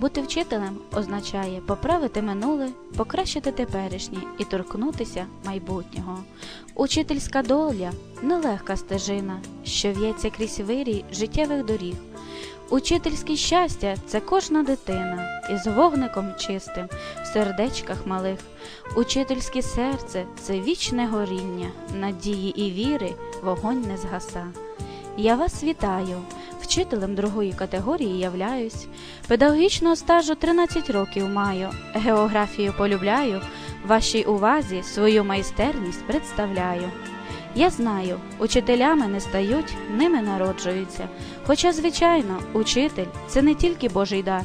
Бути вчителем означає поправити минуле, покращити теперішнє і торкнутися майбутнього. Учительська доля нелегка стежина, що в'ється крізь вирій життєвих доріг. Учительське щастя це кожна дитина із вогником чистим в сердечках малих. Учительське серце це вічне горіння, надії і віри вогонь не згаса. Я вас вітаю, вчителем другої категорії являюсь. Педагогічного стажу 13 років маю, географію полюбляю, вашій увазі свою майстерність представляю. Я знаю, учителями не стають, ними народжуються. Хоча, звичайно, учитель це не тільки Божий дар,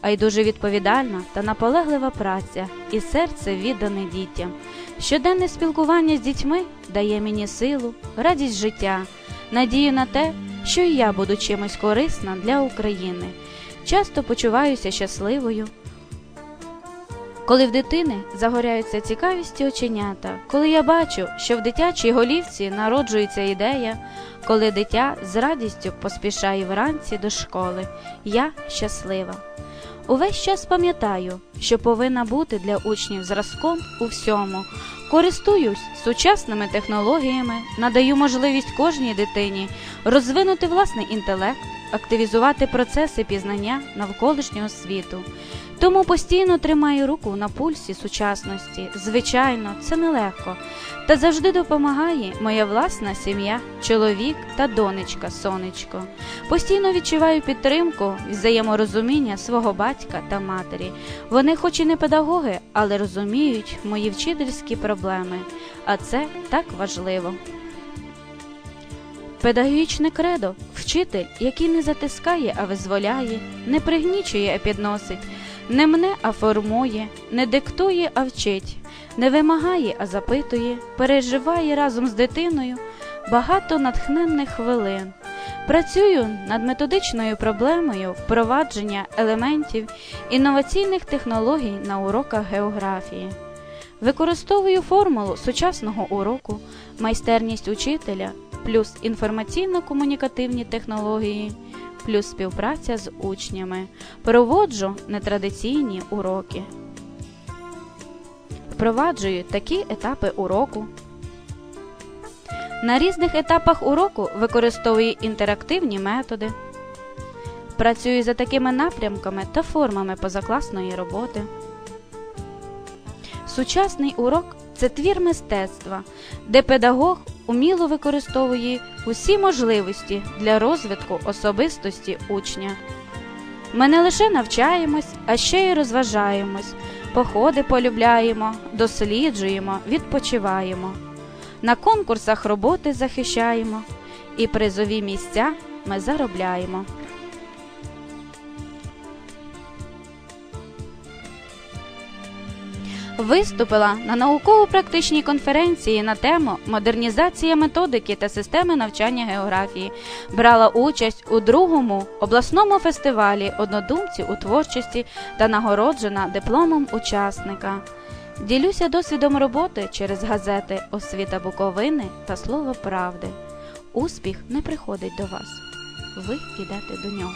а й дуже відповідальна та наполеглива праця і серце віддане дітям. Щоденне спілкування з дітьми дає мені силу, радість життя, надію на те, що і я буду чимось корисна для України. Часто почуваюся щасливою. Коли в дитини загоряються цікавісті оченята, коли я бачу, що в дитячій голівці народжується ідея, коли дитя з радістю поспішає вранці до школи, я щаслива. Увесь час пам'ятаю, що повинна бути для учнів зразком у всьому. Користуюсь сучасними технологіями, надаю можливість кожній дитині розвинути власний інтелект, активізувати процеси пізнання навколишнього світу. Тому постійно тримаю руку на пульсі сучасності. Звичайно, це нелегко. Та завжди допомагає моя власна сім'я, чоловік та донечка, сонечко. Постійно відчуваю підтримку, взаєморозуміння свого батька та матері. Вони, хоч і не педагоги, але розуміють мої вчительські проблеми, а це так важливо. Педагогічне кредо вчитель, який не затискає, а визволяє, не пригнічує, а підносить, не мне, а формує, не диктує, а вчить, не вимагає, а запитує, переживає разом з дитиною багато натхненних хвилин. Працюю над методичною проблемою впровадження елементів інноваційних технологій на уроках географії. Використовую формулу сучасного уроку, майстерність учителя плюс інформаційно-комунікативні технології, плюс співпраця з учнями. Проводжу нетрадиційні уроки. Впроваджую такі етапи уроку. На різних етапах уроку використовую інтерактивні методи. Працюю за такими напрямками та формами позакласної роботи. Сучасний урок це твір мистецтва, де педагог уміло використовує усі можливості для розвитку особистості учня. Ми не лише навчаємось, а ще й розважаємось, походи полюбляємо, досліджуємо, відпочиваємо. На конкурсах роботи захищаємо і призові місця ми заробляємо. Виступила на науково-практичній конференції на тему Модернізація методики та системи навчання географії. Брала участь у другому обласному фестивалі однодумців у творчості та нагороджена дипломом учасника. Ділюся досвідом роботи через газети Освіта Буковини та Слово Правди. Успіх не приходить до вас. Ви йдете до нього.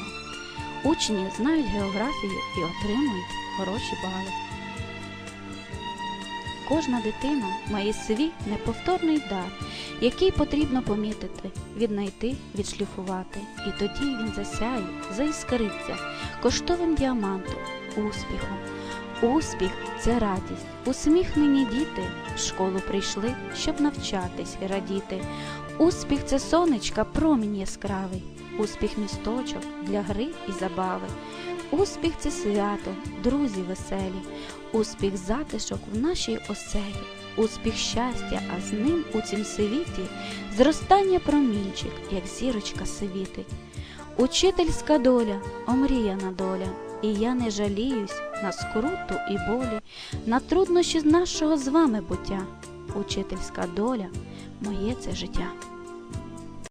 Учні знають географію і отримують хороші бали. Кожна дитина має свій неповторний дар, який потрібно помітити, віднайти, відшліфувати, і тоді він засяє, заіскриться коштовим діамантом, успіхом. Успіх це радість. Усміхнені діти в школу прийшли, щоб навчатись і радіти. Успіх це сонечка, промінь яскравий, успіх місточок для гри і забави. Успіх це свято, друзі веселі, успіх затишок в нашій оселі, успіх щастя, а з ним у цім світі зростання промінчик, як зірочка світить. Учительська доля, омріяна доля, і я не жаліюсь на скруту і болі, на труднощі нашого з вами буття. Учительська доля, моє це життя.